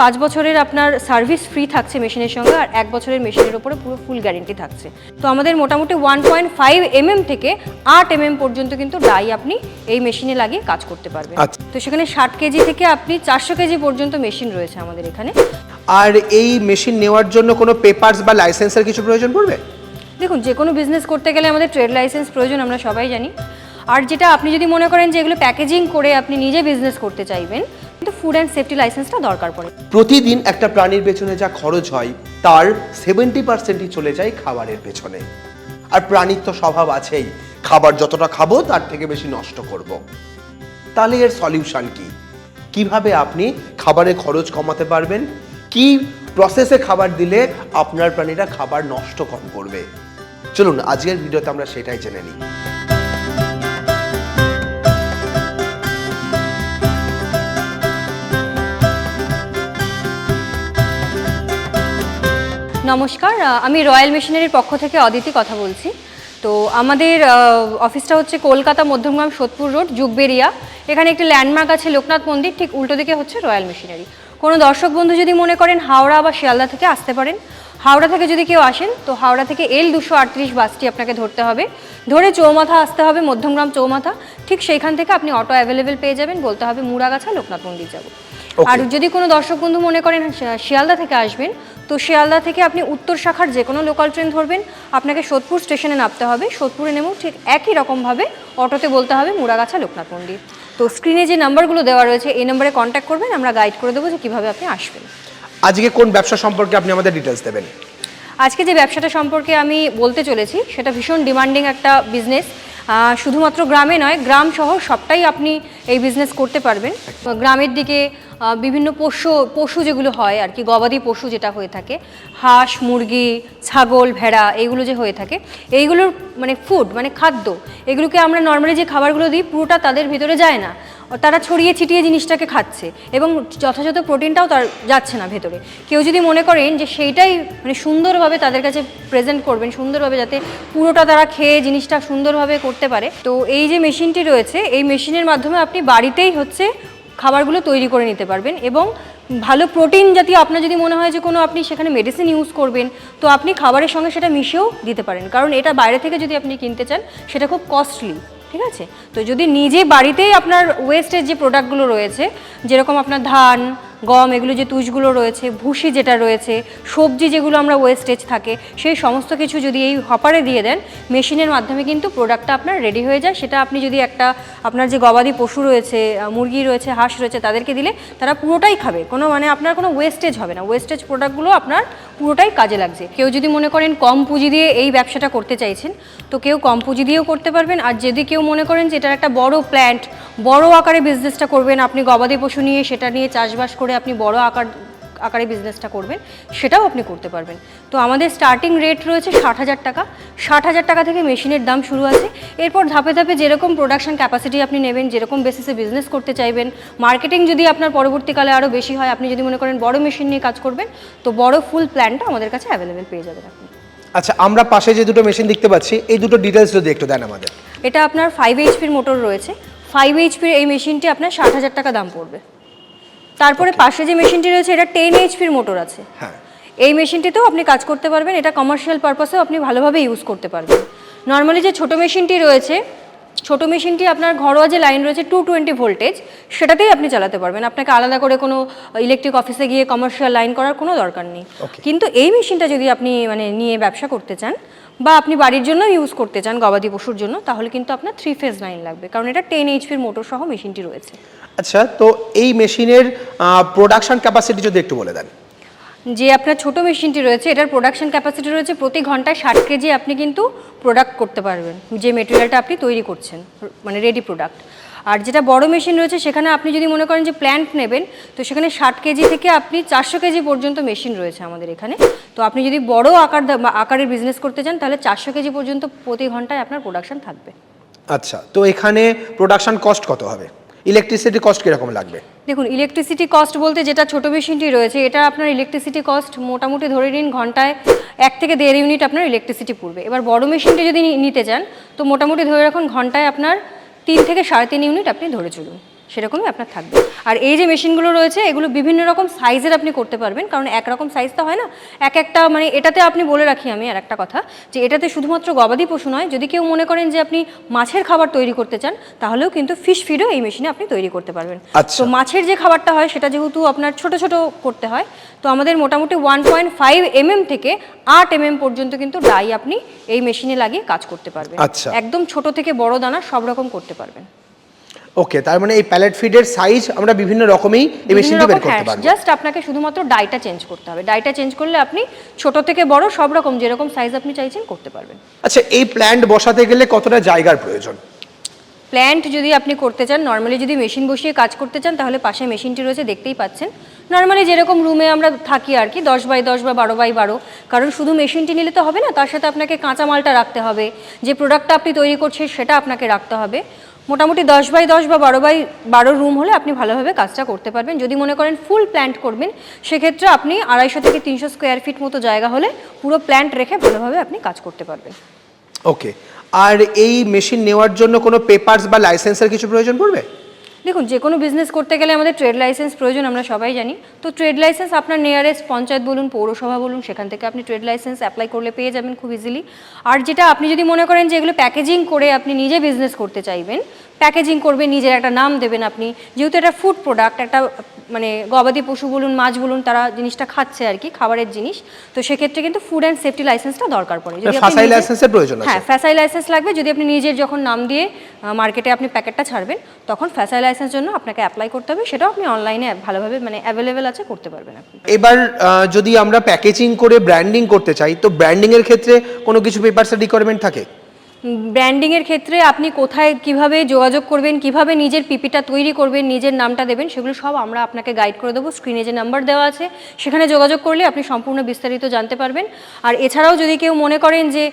পাঁচ বছরের আপনার সার্ভিস ফ্রি থাকছে মেশিনের সঙ্গে আর এক বছরের মেশিনের ওপরে পুরো ফুল গ্যারেন্টি থাকছে। তো আমাদের মোটামুটি ওয়ান পয়েন্ট ফাইভ এমএম থেকে আট এমএম পর্যন্ত কিন্তু ডাই আপনি এই মেশিনে লাগিয়ে কাজ করতে পারবেন। আচ্ছা। তো সেখানে ষাট কেজি থেকে আপনি চারশো কেজি পর্যন্ত মেশিন রয়েছে আমাদের এখানে। আর এই মেশিন নেওয়ার জন্য কোনো পেপারস বা লাইসেন্সের কিছু প্রয়োজন পড়বে? দেখুন যে কোনো বিজনেস করতে গেলে আমাদের ট্রেড লাইসেন্স প্রয়োজন আমরা সবাই জানি। আর যেটা আপনি যদি মনে করেন যে এগুলো প্যাকেজিং করে আপনি নিজে বিজনেস করতে চাইবেন কিন্তু ফুড অ্যান্ড সেফটি লাইসেন্সটা দরকার পড়ে। প্রতিদিন একটা প্রাণীর পেছনে যা খরচ হয়, তার সেভেন্টি পার্সেন্টই চলে যায় খাবারের পেছনে। আর প্রাণীর তো স্বভাব আছেই, খাবার যতটা খাব, তার থেকে বেশি নষ্ট করব। তাহলে এর সলিউশন কি? কীভাবে আপনি খাবারের খরচ কমাতে পারবেন? কি প্রসেসে খাবার দিলে আপনার প্রাণীরা খাবার নষ্ট কম করবে? চলুন, আজকের ভিডিওতে আমরা সেটাই জেনে নিই। নমস্কার আমি রয়্যাল মেশিনারির পক্ষ থেকে অদিতি কথা বলছি। তো আমাদের অফিসটা হচ্ছে কলকাতা মধ্যমগ্রাম সোদপুর রোড যুগবেরিয়া এখানে একটি ল্যান্ডমার্ক আছে লোকনাথ মন্দির ঠিক উল্টো দিকে হচ্ছে রয়্যাল মেশিনারি। কোনো দর্শক বন্ধু যদি মনে করেন হাওড়া বা শিয়ালদা থেকে আসতে পারেন হাওড়া থেকে যদি কেউ আসেন তো হাওড়া থেকে এল দুশো আটত্রিশ বাসটি আপনাকে ধরতে হবে। ধরে চৌমাথা আসতে হবে মধ্যমগ্রাম চৌমাথা। ঠিক সেইখান থেকে আপনি অটো অ্যাভেলেবেল পেয়ে যাবেন বলতে হবে মুড়াগাছা লোকনাথ মন্দির যাব। আর যদি কোনো দর্শক বন্ধু মনে করেন শিয়ালদা থেকে আসবেন তো শিয়ালদা থেকে আপনি উত্তর শাখার যে কোনো লোকাল ট্রেন ধরবেন। আপনাকে সোদপুর স্টেশনে নামতে হবে। সোদপুরে নেমেও ঠিক একই রকমভাবে অটোতে বলতে হবে মুড়াগাছা লোকনাথ মন্দির। তো স্ক্রিনে যে নাম্বারগুলো দেওয়া রয়েছে এই নাম্বারে কন্ট্যাক্ট করবেন। আমরা গাইড করে দেবো যে কীভাবে আপনি আসবেন। আজকে কোন ব্যবসা সম্পর্কে আপনি আমাদের ডিটেলস দেবেন? আজকে যে ব্যবসাটা সম্পর্কে আমি বলতে চলেছি সেটা ভীষণ ডিমান্ডিং একটা বিজনেস শুধুমাত্র গ্রামে নয় গ্রাম শহর সবটাই আপনি এই বিজনেস করতে পারবেন। গ্রামের দিকে বিভিন্ন পশু পশু যেগুলো হয় আর কি, গবাদি পশু যেটা হয়ে থাকে, হাঁস, মুরগি, ছাগল, ভেড়া, এইগুলো যে হয়ে থাকে, এইগুলোর মানে ফুড মানে খাদ্য, এগুলোকে আমরা নর্মালি যে খাবারগুলো দিই, পুরোটা তাদের ভিতরে যায় না। তারা ছড়িয়ে ছিটিয়ে জিনিসটাকে খাচ্ছে এবং যথাযথ প্রোটিনটাও তার যাচ্ছে না ভেতরে। কেউ যদি মনে করেন যে সেইটাই মানে সুন্দরভাবে তাদের কাছে প্রেজেন্ট করবেন, সুন্দরভাবে যাতে পুরোটা তারা খেয়ে জিনিসটা সুন্দরভাবে করতে পারে। তো এই যে মেশিনটি রয়েছে, এই মেশিনের মাধ্যমে আপনি বাড়িতেই হচ্ছে খাবারগুলো তৈরি করে নিতে পারবেন এবং ভালো প্রোটিন জাতীয় আপনার যদি মনে হয় যে কোনো আপনি সেখানে মেডিসিন ইউজ করবেন, তো আপনি খাবারের সঙ্গে সেটা মিশিয়েও দিতে পারেন। কারণ এটা বাইরে থেকে যদি আপনি কিনতে চান, সেটা খুব কস্টলি ঠিক আছে? তো যদি নিজে বাড়িতেই আপনার ওয়েস্টের যে প্রোডাক্টগুলো রয়েছে যেরকম আপনার ধান গম, এগুলো যে তুষগুলো রয়েছে, ভুসি যেটা রয়েছে, সবজি যেগুলো আমরা ওয়েস্টেজ থাকে, সেই সমস্ত কিছু যদি এই হপারে দিয়ে দেন মেশিনের মাধ্যমে কিন্তু প্রোডাক্টটা আপনার রেডি হয়ে যায়। সেটা আপনি যদি একটা আপনার যে গবাদি পশু রয়েছে মুরগি রয়েছে, হাঁস রয়েছে, তাদেরকে দিলে তারা পুরোটাই খাবে। কোনো মানে আপনার কোনো ওয়েস্টেজ হবে না। ওয়েস্টেজ প্রোডাক্টগুলো আপনার পুরোটাই কাজে লাগছে। কেউ যদি মনে করেন কম পুঁজি দিয়ে এই ব্যবসাটা করতে চাইছেন, তো কেউ কম পুঁজি দিয়েও করতে পারবেন। আর যদি কেউ মনে করেন যে এটার একটা বড় প্ল্যান্ট বড় আকারে বিজনেসটা করবেন, আপনি গবাদি পশু নিয়ে সেটা নিয়ে চাষবাস করে আপনি বড় আকার আকারে বিজনেসটা করবেন সেটাও আপনি করতে পারবেন। তো আমাদের স্টার্টিং রেট রয়েছে ষাট হাজার টাকা। ষাট হাজার টাকা থেকে মেশিনের দাম শুরু আছে। এরপর ধাপে ধাপে যেরকম প্রোডাকশন ক্যাপাসিটি আপনি নেবেন যেরকম বেসিসে বিজনেস করতে চাইবেন মার্কেটিং যদি আপনার পরবর্তীকালে আরও বেশি হয় আপনি যদি মনে করেন বড় মেশিন নিয়ে কাজ করবেন তো বড় ফুল প্ল্যানটা আমাদের কাছে অ্যাভেলেবেল পেয়ে যাবেন আপনি। আচ্ছা আমরা পাশে যে দুটো মেশিন দেখতে পাচ্ছি এই দুটো ডিটেলস যদি একটু দেন আমাদের। এটা আপনার ফাইভ এইচপির মোটর রয়েছে। ফাইভ এইচপির এই মেশিনটি আপনার ষাট হাজার টাকা দাম পড়বে। তারপরে পাশে যে মেশিনটি রয়েছে এটা টেন এইচপির মোটর আছে। হ্যাঁ। এই মেশিনটিতেও আপনি কাজ করতে পারবেন এটা কমার্শিয়াল পারপাসেও আপনি ভালোভাবে ইউজ করতে পারবেন। নর্মালি যে ছোট মেশিনটি রয়েছে ছোট মেশিনটি আপনার ঘরোয়া যে লাইন রয়েছে টু টোয়েন্টি ভোল্টেজ সেটাতেই আপনি চালাতে পারবেন। আপনাকে আলাদা করে কোনো ইলেকট্রিক অফিসে গিয়ে কমার্শিয়াল লাইন করার কোনো দরকার নেই। কিন্তু এই মেশিনটা যদি আপনি মানে নিয়ে ব্যবসা করতে চান বা আপনি বাড়ির জন্য ইউজ করতে চান গবাদি পশুর জন্য তাহলে কিন্তু আপনার থ্রি ফেজ লাইন লাগবে। কারণ এটা টেন এইচপির মোটর সহ মেশিনটি রয়েছে। আচ্ছা তো এই মেশিনের প্রোডাকশন ক্যাপাসিটি যদি একটু বলে দেন। যে আপনার ছোট মেশিনটি রয়েছে এটার প্রোডাকশন ক্যাপাসিটি রয়েছে প্রতি ঘন্টায় ষাট কেজি আপনি কিন্তু প্রোডাক্ট করতে পারবেন যে মেটেরিয়ালটা আপনি তৈরি করছেন মানে রেডি প্রোডাক্ট আর যেটা বড় মেশিন রয়েছে সেখানে আপনি যদি মনে করেন যে প্ল্যান্ট নেবেন তো সেখানে ষাট কেজি থেকে আপনি চারশো কেজি পর্যন্ত মেশিন রয়েছে আমাদের এখানে। তো আপনি যদি বড় আকার আকারের বিজনেস করতে চান তাহলে চারশো কেজি পর্যন্ত প্রতি ঘন্টায় আপনার প্রোডাকশন থাকবে। আচ্ছা তো এখানে প্রোডাকশন কস্ট কত হবে? ইলেকট্রিসিটি কস্ট কীরকম লাগবে? দেখুন ইলেকট্রিসিটি কস্ট বলতে যেটা ছোট মেশিনটি রয়েছে, এটা আপনার ইলেকট্রিসিটি কস্ট মোটামুটি ধরে নিন ঘন্টায় এক থেকে দেড় ইউনিট আপনার ইলেকট্রিসিটি পড়বে। এবার বড় মেশিনটি যদি নিতে চান, তো মোটামুটি ধরে রাখুন ঘন্টায় আপনার তিন থেকে সাড়ে তিন ইউনিট আপনি ধরে চলুন। সেরকমই আপনার থাকবে। আর এই যে মেশিনগুলো রয়েছে এগুলো বিভিন্ন রকম সাইজের আপনি করতে পারবেন কারণ একরকম সাইজ তো হয় না? এক একটা মানে এটাতে আপনি বলে রাখি আমি আর একটা কথা যে এটাতে শুধুমাত্র গবাদি পশু নয় যদি কেউ মনে করেন যে আপনি মাছের খাবার তৈরি করতে চান তাহলেও কিন্তু ফিশ ফিডও এই মেশিনে আপনি তৈরি করতে পারবেন। আচ্ছা। তো মাছের যে খাবারটা হয় সেটা যেহেতু আপনার ছোট ছোট করতে হয় তো আমাদের মোটামুটি ওয়ান পয়েন্ট ফাইভ এমএম থেকে আট এমএম পর্যন্ত কিন্তু ডাই আপনি এই মেশিনে লাগিয়ে কাজ করতে পারবেন। আচ্ছা। একদম ছোট থেকে বড় দানা সব রকম করতে পারবেন। ওকে তার মানে এই প্যালেট ফিডের সাইজ আমরা বিভিন্ন রকমেই এই মেশিনটি বের করতে পারব। জাস্ট আপনাকে শুধুমাত্র ডাইটা চেঞ্জ করতে হবে। ডাইটা চেঞ্জ করলে আপনি ছোট থেকে বড় সব রকম যেরকম সাইজ আপনি চাইছেন করতে পারবেন। আচ্ছা এই প্ল্যান্ট বসাতে গেলে কতটা জায়গার প্রয়োজন? প্ল্যান্ট যদি আপনি করতে চান নর্মালি যদি মেশিন বসিয়ে কাজ করতে চান তাহলে পাশে মেশিনটি রয়েছে দেখতেই পাচ্ছেন। নর্মালি যেরকম রুমে আমরা থাকি আর কি দশ বাই দশ বা বারো বাই বারো কারণ শুধু মেশিনটি নিলে তো হবে না তার সাথে আপনাকে কাঁচামালটা রাখতে হবে। যে প্রোডাক্টটা আপনি তৈরি করছেন সেটা আপনাকে রাখতে হবে। মোটামুটি দশ বাই দশ বা বারো বাই বারো রুম হলে আপনি ভালোভাবে কাজটা করতে পারবেন। যদি মনে করেন ফুল প্ল্যান্ট করবেন, সেক্ষেত্রে আপনি আড়াইশো থেকে তিনশো স্কোয়ার ফিট মতো জায়গা হলে পুরো প্ল্যান্ট রেখে ভালোভাবে আপনি কাজ করতে পারবেন। ওকে। আর এই মেশিন নেওয়ার জন্য কোনো পেপারস বা লাইসেন্সের কিছু প্রয়োজন পড়বে? দেখুন যে কোনো বিজনেস করতে গেলে আমাদের ট্রেড লাইসেন্স প্রয়োজন, আমরা সবাই জানি। তো ট্রেড লাইসেন্স আপনার নিয়ারেস্ট পঞ্চায়েত বলুন, পৌরসভা বলুন, সেখান থেকে আপনি ট্রেড লাইসেন্স অ্যাপ্লাই করলে পেয়ে যাবেন খুব ইজিলি আর যেটা আপনি যদি মনে করেন যে এগুলো প্যাকেজিং করে আপনি নিজে বিজনেস করতে চাইবেন প্যাকেজিং করবেন নিজের একটা নাম দেবেন আপনি। যেহেতু এটা ফুড প্রোডাক্ট একটা মানে গবাদি পশু বলুন মাছ বলুন তারা জিনিসটা খাচ্ছে আর কি খাবারের জিনিস। তো সেক্ষেত্রে কিন্তু ফুড অ্যান্ড সেফটি লাইসেন্সটা দরকার পড়ে। যদি আপনি লাইসেন্সের প্রয়োজন হ্যাঁ ফ্যাসাই লাইসেন্স লাগবে। যদি আপনি নিজের যখন নাম দিয়ে মার্কেটে আপনি প্যাকেটটা ছাড়বেন তখন ফ্যাসাই লাইসেন্স জন্য আপনাকে অ্যাপ্লাই করতে হবে। সেটাও আপনি অনলাইনে ভালোভাবে মানে অ্যাভেলেবেল আছে করতে পারবেন আপনি। এবার যদি আমরা প্যাকেজিং করে ব্র্যান্ডিং করতে চাই তো ব্র্যান্ডিং এর ক্ষেত্রে কোনো কিছু পেপারসের রিকোয়ারমেন্ট থাকে? ব্র্যান্ডিংয়ের ক্ষেত্রে আপনি কোথায় কীভাবে যোগাযোগ করবেন, কীভাবে নিজের পিপিটা তৈরি করবেন, নিজের নামটা দেবেন, সেগুলো সব আমরা আপনাকে গাইড করে দেবো। স্ক্রিনে যে নাম্বার দেওয়া আছে, সেখানে যোগাযোগ করলে আপনি সম্পূর্ণ বিস্তারিত জানতে পারবেন। আর এছাড়াও যদি কেউ মনে করেন যে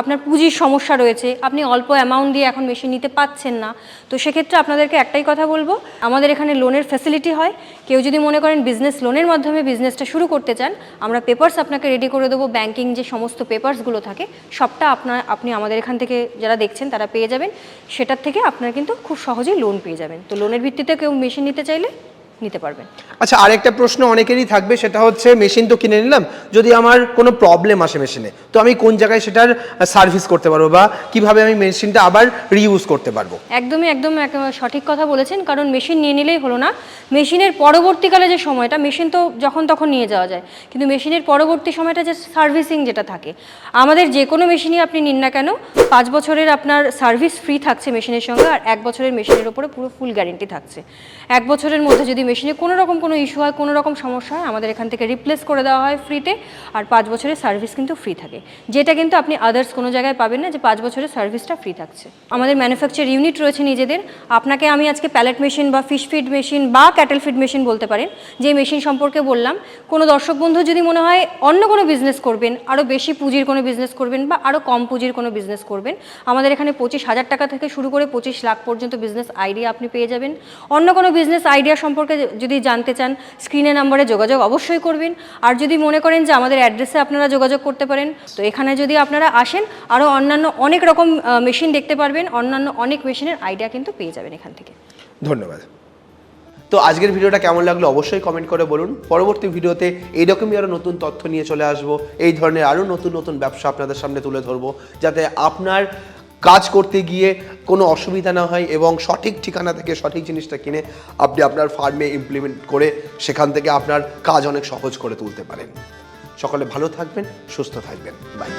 আপনার পুঁজির সমস্যা রয়েছে, আপনি অল্প অ্যামাউন্ট দিয়ে এখন মেশিন নিতে পাচ্ছেন না, তো সেক্ষেত্রে আপনাদেরকে একটাই কথা বলব, আমাদের এখানে লোনের ফ্যাসিলিটি হয়। কেউ যদি মনে করেন বিজনেস লোনের মাধ্যমে বিজনেসটা শুরু করতে চান, আমরা পেপার্স আপনাকে রেডি করে দেবো। ব্যাংকিং যে সমস্ত পেপার্সগুলো থাকে, সবটা আপনার আপনি আমাদের এখান থেকে যারা দেখছেন, তারা পেয়ে যাবেন। সেটার থেকে আপনারা কিন্তু খুব সহজেই লোন পেয়ে যাবেন। তো লোনের ভিত্তিতে কেউ মেশিন নিতে চাইলে নিতে পারবেন। আচ্ছা আরেকটা প্রশ্ন অনেকেরই থাকবে সেটা হচ্ছে মেশিন তো কিনে নিলাম যদি আমার কোনো প্রবলেম আসে মেশিনে তো আমি কোন জায়গায় সেটার সার্ভিস করতে পারব বা কীভাবে আমি মেশিনটা আবার রিইউজ করতে পারব? একদমই একদম সঠিক কথা বলেছেন কারণ মেশিন নিয়ে নিলেই হলো না। মেশিনের পরবর্তীকালে যে সময়টা মেশিন তো যখন তখন নিয়ে যাওয়া যায় কিন্তু মেশিনের পরবর্তী সময়টা যে সার্ভিসিং যেটা থাকে আমাদের যে কোনো মেশিনই আপনি নিন না কেন পাঁচ বছরের আপনার সার্ভিস ফ্রি থাকছে মেশিনের সঙ্গে আর এক বছরের মেশিনের উপরে পুরো ফুল গ্যারেন্টি থাকছে। এক বছরের মধ্যে যদি মেশিনে কোনো রকম কোনো ইস্যু হয়, কোনো রকম সমস্যা হয়, আমাদের এখান থেকে রিপ্লেস করে দেওয়া হয় ফ্রিতে আর পাঁচ বছরের সার্ভিস কিন্তু ফ্রি থাকে। যেটা কিন্তু আপনি আদার্স কোনো জায়গায় পাবেন না যে পাঁচ বছরের সার্ভিসটা ফ্রি থাকছে। আমাদের ম্যানুফ্যাকচার ইউনিট রয়েছে নিজেদের। আপনাকে আমি আজকে প্যালেট মেশিন বা ফিশ ফিড মেশিন বা ক্যাটেল ফিড মেশিন বলতে পারেন, যে মেশিন সম্পর্কে বললাম। কোনো দর্শক বন্ধু যদি মনে হয় অন্য কোনো বিজনেস করবেন আরও বেশি পুঁজির কোনো বিজনেস করবেন বা আরও কম পুঁজির কোনো বিজনেস করবেন, আমাদের এখানে পঁচিশ হাজার টাকা থেকে শুরু করে পঁচিশ লাখ পর্যন্ত বিজনেস আইডিয়া আপনি পেয়ে যাবেন। অন্য কোনো বিজনেস আইডিয়া সম্পর্কে যদি জানতে চান স্ক্রিনে নাম্বারে যোগাযোগ অবশ্যই করবেন। আর যদি মনে করেন যে আমাদের অ্যাড্রেসে আপনারা যোগাযোগ করতে পারেন, তো এখানে যদি আপনারা আসেন আরও অন্যান্য অনেক রকম মেশিন দেখতে পারবেন, অন্যান্য অনেক মেশিনের আইডিয়া কিন্তু পেয়ে যাবেন এখান থেকে। ধন্যবাদ। তো আজকের ভিডিওটা কেমন লাগল অবশ্যই কমেন্ট করে বলুন। পরবর্তী ভিডিওতে এইরকমই আরও নতুন তথ্য নিয়ে চলে আসব। এই ধরনের আরও নতুন নতুন ব্যবসা আপনাদের সামনে তুলে ধরবো, যাতে আপনার কাজ করতে গিয়ে কোনো অসুবিধা না হয় এবং সঠিক ঠিকানা থেকে সঠিক জিনিসটা কিনে আপনি আপনার ফার্মে ইমপ্লিমেন্ট করে সেখান থেকে আপনার কাজ অনেক সহজ করে তুলতে পারেন। সকলে ভালো থাকবেন, সুস্থ থাকবেন। বাই